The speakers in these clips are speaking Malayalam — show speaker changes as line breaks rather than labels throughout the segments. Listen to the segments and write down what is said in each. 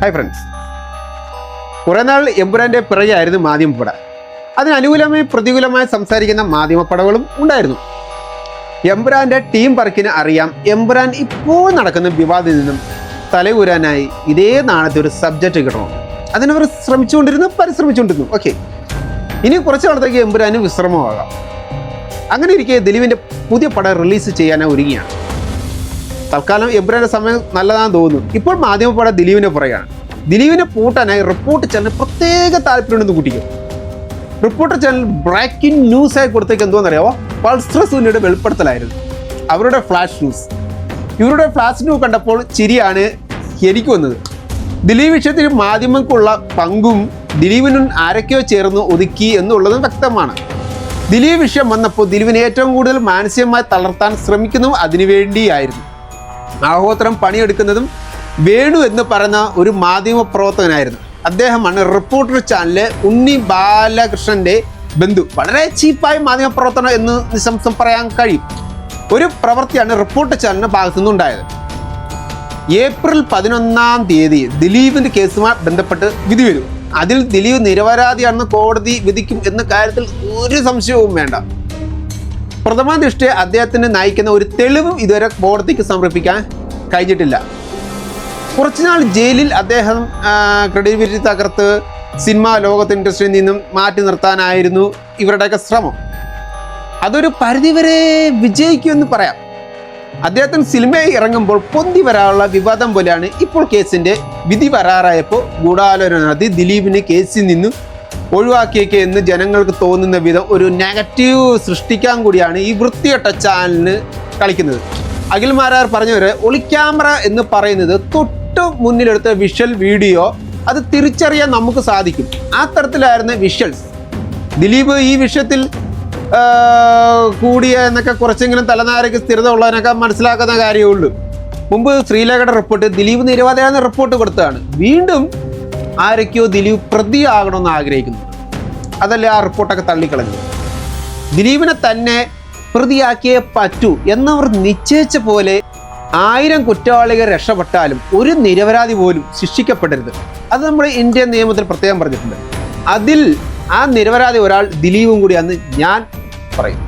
ഹായ് ഫ്രണ്ട്സ് കുറേ നാൾ എമ്പുരാന്റെ പിറകെയായിരുന്നു മാധ്യമപ്പട അതിന് അനുകൂലമായി പ്രതികൂലമായി സംസാരിക്കുന്ന മാധ്യമപ്പടകളും ഉണ്ടായിരുന്നു. എമ്പുരാന്റെ ടീം വർക്കിന് അറിയാം എമ്പുരാൻ ഇപ്പോൾ നടക്കുന്ന വിവാദത്തിൽ നിന്നും തലകൂരാനായി ഇതേ നാളത്തെ ഒരു സബ്ജക്റ്റ് കിട്ടണം. അതിനവർ ശ്രമിച്ചുകൊണ്ടിരുന്നു പരിശ്രമിച്ചുകൊണ്ടിരുന്നു. ഓക്കെ ഇനി കുറച്ച് നാളത്തേക്ക് എമ്പുരാന് വിശ്രമമാകാം. അങ്ങനെ ഇരിക്കെ ദിലീപിന്റെ പുതിയ പടം റിലീസ് ചെയ്യാനായി ഒരുങ്ങിയാണ് തൽക്കാലം എബ്രാന്റെ സമയം നല്ലതാണെന്ന് തോന്നുന്നു. ഇപ്പോൾ മാധ്യമപ്പട ദിലീപിനെ പറയുകയാണ് ദിലീപിനെ പൂട്ടാനായി റിപ്പോർട്ട് ചാനൽ പ്രത്യേക താല്പര്യമുണ്ടെന്ന് കുട്ടിക്കും. റിപ്പോർട്ടർ ചാനൽ ബ്രേക്കിംഗ് ന്യൂസ് ആയി കൊടുത്തേക്ക് എന്തോന്നറിയാവോ? പൾസർ സൂര്യയുടെ വെളിപ്പെടുത്തലായിരുന്നു. അവരുടെ ഫ്ലാഷ് ന്യൂസ് ഇവരുടെ ഫ്ലാഷ് ന്യൂ കണ്ടപ്പോൾ ചിരിയാണ് എനിക്ക് വന്നത്. ദിലീപ് വിഷയത്തിൽ മാധ്യമങ്ങൾക്കുള്ള പങ്കും ദിലീപിനും ആരൊക്കെയോ ചേർന്ന് ഒതുക്കി എന്നുള്ളതും വ്യക്തമാണ്. ദിലീപ് വിഷയം വന്നപ്പോൾ ദിലീപിനെ ഏറ്റവും കൂടുതൽ മാനസികമായി തളർത്താൻ ശ്രമിക്കുന്നതും അതിനുവേണ്ടിയായിരുന്നു. ആഹോത്രം പണിയെടുക്കുന്നതും വേണു എന്ന് പറയുന്ന ഒരു മാധ്യമ പ്രവർത്തകനായിരുന്നു. അദ്ദേഹമാണ് റിപ്പോർട്ടർ ചാനലിലെ ഉണ്ണി ബാലകൃഷ്ണന്റെ ബന്ധു. വളരെ ചീപ്പായ മാധ്യമ പ്രവർത്തനം എന്ന് നിശംസം പറയാൻ കഴിയും. ഒരു പ്രവൃത്തിയാണ് റിപ്പോർട്ട് ചാനലിന്റെ ഭാഗത്തു നിന്നുണ്ടായത്. ഏപ്രിൽ പതിനൊന്നാം തീയതി ദിലീപിന്റെ കേസുമായി ബന്ധപ്പെട്ട് വിധി വരും. അതിൽ ദിലീപ് നിരപരാധിയാണെന്ന് കോടതി വിധിക്കും എന്ന കാര്യത്തിൽ ഒരു സംശയവും വേണ്ട. പ്രഥമ ദൃഷ്ടിയെ അദ്ദേഹത്തിന് നയിക്കുന്ന ഒരു തെളിവും ഇതുവരെ കോടതിക്ക് സമർപ്പിക്കാൻ കഴിഞ്ഞിട്ടില്ല. കുറച്ചുനാൾ ജയിലിൽ അദ്ദേഹം ക്രെഡിബിലിറ്റി തകർത്ത് സിനിമാ ലോകത്ത് ഇൻഡസ്ട്രിയിൽ നിന്നും മാറ്റി നിർത്താനായിരുന്നു ഇവരുടെയൊക്കെ ശ്രമം. അതൊരു പരിധിവരെ വിജയിക്കുമെന്ന് പറയാം. അദ്ദേഹത്തിന് സിനിമയിൽ ഇറങ്ങുമ്പോൾ പൊന്തി വരാനുള്ള വിവാദം പോലെയാണ് ഇപ്പോൾ കേസിന്റെ വിധി വരാറായപ്പോൾ ഗൂഢാലോചന ദിലീപിനെ കേസിൽ നിന്നും ഒഴിവാക്കിയേക്ക് എന്ന് ജനങ്ങൾക്ക് തോന്നുന്ന വിധം ഒരു നെഗറ്റീവ് സൃഷ്ടിക്കാൻ കൂടിയാണ് ഈ വൃത്തികെട്ട ചാനലിന് കളിക്കുന്നത്. അഖിൽ മാരാർ പറഞ്ഞവര് ഒളിക്യാമറ എന്ന് പറയുന്നത് തൊട്ട് മുന്നിലെടുത്ത വിഷ്വൽ വീഡിയോ അത് തിരിച്ചറിയാൻ നമുക്ക് സാധിക്കും. ആ തരത്തിലായിരുന്നു വിഷ്വൽസ് ദിലീപ് ഈ വിഷയത്തിൽ കൂടിയ എന്നൊക്കെ കുറച്ചെങ്കിലും തലനാരക്ക് സ്ഥിരത ഉള്ളതിനൊക്കെ മനസ്സിലാക്കുന്ന കാര്യമേ ഉള്ളൂ. മുമ്പ് ശ്രീലേഖയുടെ റിപ്പോർട്ട് ദിലീപ് നിരവധിയാണെന്ന് റിപ്പോർട്ട് കൊടുത്തതാണ്. വീണ്ടും ആരൊക്കെയോ ദിലീപ് പ്രതിയാകണമെന്ന് ആഗ്രഹിക്കുന്നുണ്ട് അതല്ലേ ആ റിപ്പോർട്ടൊക്കെ തള്ളിക്കളഞ്ഞു ദിലീപിനെ തന്നെ പ്രതിയാക്കിയേ പറ്റൂ എന്നവർ നിശ്ചയിച്ച പോലെ ആയിരം കുറ്റവാളികൾ രക്ഷപ്പെട്ടാലും ഒരു നിരപരാധി പോലും ശിക്ഷിക്കപ്പെടരുത്. അത് നമ്മുടെ ഇന്ത്യൻ നിയമത്തിൽ പ്രത്യേകം പറഞ്ഞിട്ടുണ്ട്. അതിൽ ആ നിരപരാധി ഒരാൾ ദിലീപും കൂടിയാന്ന് ഞാൻ പറയും.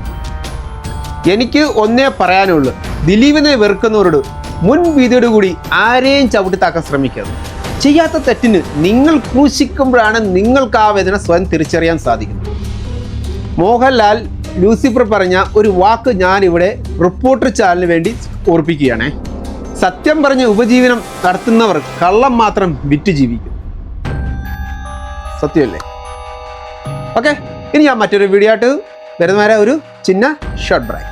എനിക്ക് ഒന്നേ പറയാനുള്ളൂ. ദിലീപിനെ വെറുക്കുന്നവരോട് മുൻവിധിയോട് കൂടി ആരെയും ചവിട്ടി താക്കാൻ ശ്രമിക്കരുത്. ചെയ്യാത്ത തെറ്റിന് നിങ്ങൾ ക്രൂശിക്കുമ്പോഴാണ് നിങ്ങൾക്ക് ആ വേദന സ്വയം തിരിച്ചറിയാൻ സാധിക്കുന്നത്. മോഹൻലാൽ ലൂസിഫർ പറഞ്ഞ ഒരു വാക്ക് ഞാനിവിടെ റിപ്പോർട്ടർ ചാനലിന് വേണ്ടി ഓർപ്പിക്കുകയാണ്. സത്യം പറഞ്ഞ് ഉപജീവനം നടത്തുന്നവർ കള്ളം മാത്രം വിറ്റ് ജീവിക്കും. സത്യമല്ലേ? ഓക്കെ ഇനി ഞാൻ മറ്റൊരു വീഡിയോ ആയിട്ട് വരുന്നവരെ ഒരു ചിന്ന ഷോർട്ട് ബ്രേക്ക്